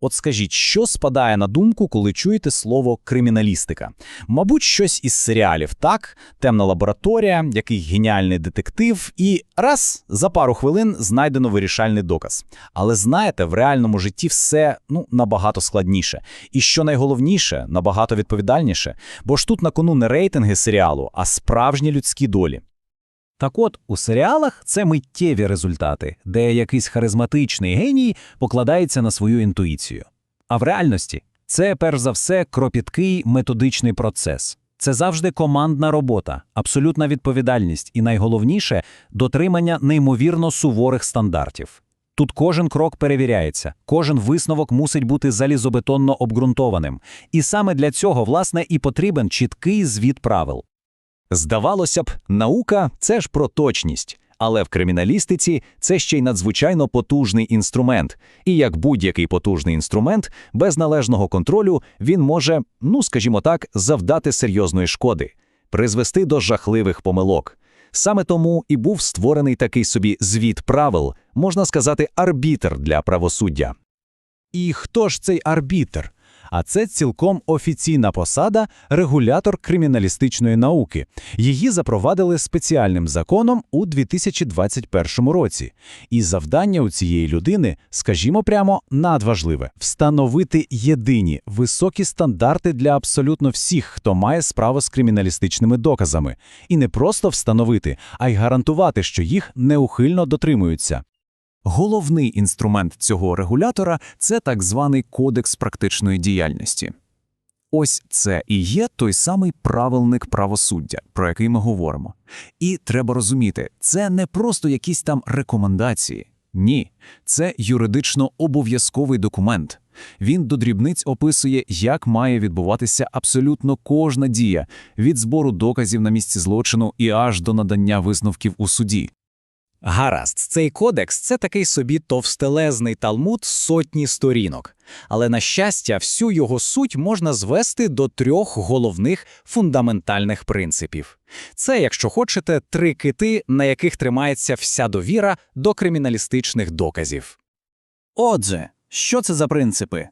От скажіть, що спадає на думку, коли чуєте слово криміналістика? Мабуть, щось із серіалів, так? Темна лабораторія, який геніальний детектив, і раз за пару хвилин знайдено вирішальний доказ. Але знаєте, в реальному житті все ну набагато складніше. І що найголовніше, набагато відповідальніше, бо ж тут на кону не рейтинги серіалу, а справжні людські долі. Так от, у серіалах це миттєві результати, де якийсь харизматичний геній покладається на свою інтуїцію. А в реальності це, перш за все, кропіткий методичний процес. Це завжди командна робота, абсолютна відповідальність і, найголовніше, дотримання неймовірно суворих стандартів. Тут кожен крок перевіряється, кожен висновок мусить бути залізобетонно обґрунтованим. І саме для цього, власне, і потрібен чіткий звіт правил. Здавалося б, наука це ж про точність, але в криміналістиці це ще й надзвичайно потужний інструмент. І як будь-який потужний інструмент, без належного контролю він може, ну скажімо так, завдати серйозної шкоди, призвести до жахливих помилок. Саме тому і був створений такий собі звіт правил, можна сказати, арбітр для правосуддя. І хто ж цей арбітр? А це цілком офіційна посада регулятор криміналістичної науки. Її запровадили спеціальним законом у 2021 році. І завдання у цієї людини, скажімо прямо, надважливе встановити єдині високі стандарти для абсолютно всіх, хто має справу з криміналістичними доказами, і не просто встановити, а й гарантувати, що їх неухильно дотримуються. Головний інструмент цього регулятора це так званий кодекс практичної діяльності. Ось це і є той самий правилник правосуддя, про який ми говоримо. І треба розуміти, це не просто якісь там рекомендації. Ні, це юридично обов'язковий документ. Він до дрібниць описує, як має відбуватися абсолютно кожна дія від збору доказів на місці злочину і аж до надання висновків у суді. Гаразд, цей кодекс це такий собі товстелезний талмуд сотні сторінок. Але, на щастя, всю його суть можна звести до трьох головних фундаментальних принципів. Це, якщо хочете, три кити, на яких тримається вся довіра до криміналістичних доказів. Отже, що це за принципи?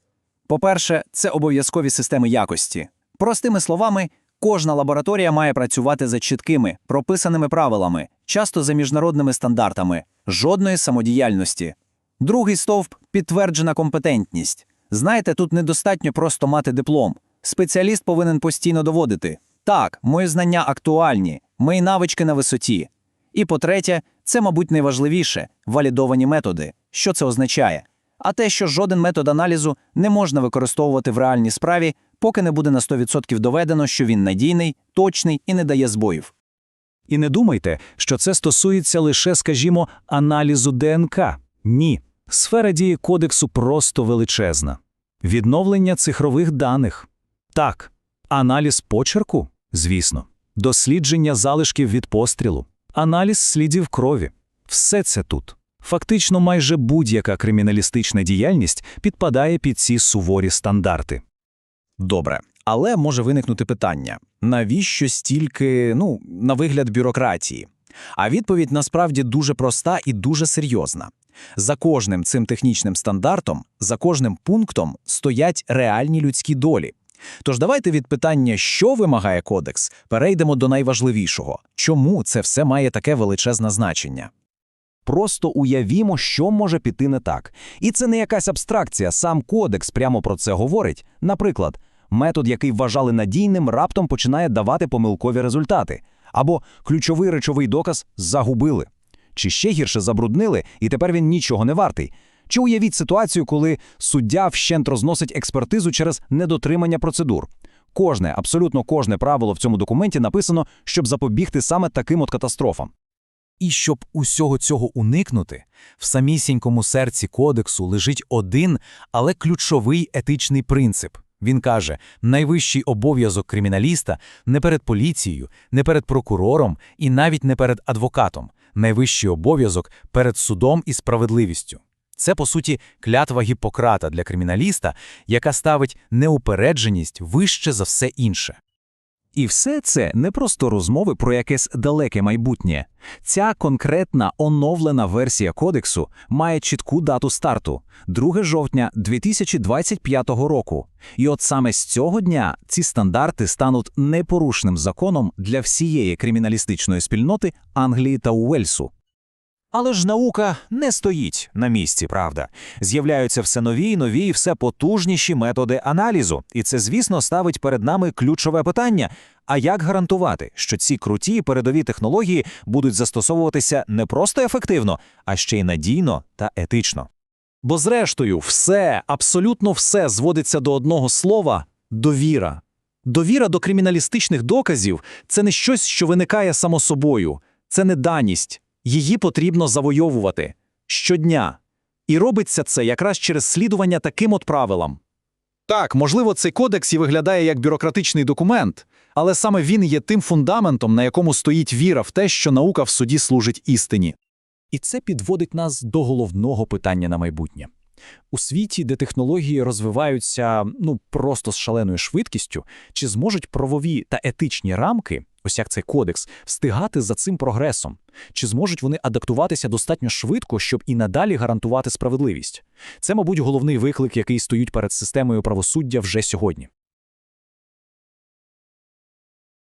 По-перше, це обов'язкові системи якості. Простими словами, кожна лабораторія має працювати за чіткими, прописаними правилами, часто за міжнародними стандартами, жодної самодіяльності. Другий стовп підтверджена компетентність. Знаєте, тут недостатньо просто мати диплом. Спеціаліст повинен постійно доводити. Так, мої знання актуальні, мої навички на висоті. І по-третє, це, мабуть, найважливіше валідовані методи. Що це означає? А те, що жоден метод аналізу не можна використовувати в реальній справі, поки не буде на 100% доведено, що він надійний, точний і не дає збоїв. І не думайте, що це стосується лише, скажімо, аналізу ДНК. Ні. Сфера дії кодексу просто величезна. Відновлення цифрових даних. Так. Аналіз почерку, звісно, дослідження залишків від пострілу, аналіз слідів крові. Все це тут. Фактично, майже будь-яка криміналістична діяльність підпадає під ці суворі стандарти. Добре, але може виникнути питання: навіщо стільки, ну, на вигляд бюрократії? А відповідь насправді дуже проста і дуже серйозна. За кожним цим технічним стандартом, за кожним пунктом стоять реальні людські долі. Тож давайте від питання, що вимагає кодекс, перейдемо до найважливішого чому це все має таке величезне значення. Просто уявімо, що може піти не так. І це не якась абстракція, сам кодекс прямо про це говорить. Наприклад, метод, який вважали надійним, раптом починає давати помилкові результати, або ключовий речовий доказ загубили, чи ще гірше забруднили, і тепер він нічого не вартий. Чи уявіть ситуацію, коли суддя вщент розносить експертизу через недотримання процедур. Кожне, абсолютно кожне правило в цьому документі написано, щоб запобігти саме таким от катастрофам. І щоб усього цього уникнути, в самісінькому серці кодексу лежить один, але ключовий етичний принцип. Він каже: найвищий обов'язок криміналіста не перед поліцією, не перед прокурором і навіть не перед адвокатом. Найвищий обов'язок перед судом і справедливістю. Це, по суті, клятва Гіппократа для криміналіста, яка ставить неупередженість вище за все інше. І все це не просто розмови про якесь далеке майбутнє. Ця конкретна оновлена версія кодексу має чітку дату старту 2 жовтня 2025 року. І от саме з цього дня ці стандарти стануть непорушним законом для всієї криміналістичної спільноти Англії та Уельсу. Але ж наука не стоїть на місці, правда. З'являються все нові і нові і все потужніші методи аналізу. І це, звісно, ставить перед нами ключове питання. А як гарантувати, що ці круті передові технології будуть застосовуватися не просто ефективно, а ще й надійно та етично? Бо зрештою, все, абсолютно все зводиться до одного слова довіра. Довіра до криміналістичних доказів це не щось, що виникає само собою, це не даність. Її потрібно завойовувати щодня. І робиться це якраз через слідування таким от правилам. Так, можливо, цей кодекс і виглядає як бюрократичний документ, але саме він є тим фундаментом, на якому стоїть віра в те, що наука в суді служить істині. І це підводить нас до головного питання на майбутнє. У світі, де технології розвиваються ну просто з шаленою швидкістю, чи зможуть правові та етичні рамки, ось як цей кодекс, встигати за цим прогресом? Чи зможуть вони адаптуватися достатньо швидко, щоб і надалі гарантувати справедливість? Це, мабуть, головний виклик, який стоїть перед системою правосуддя вже сьогодні.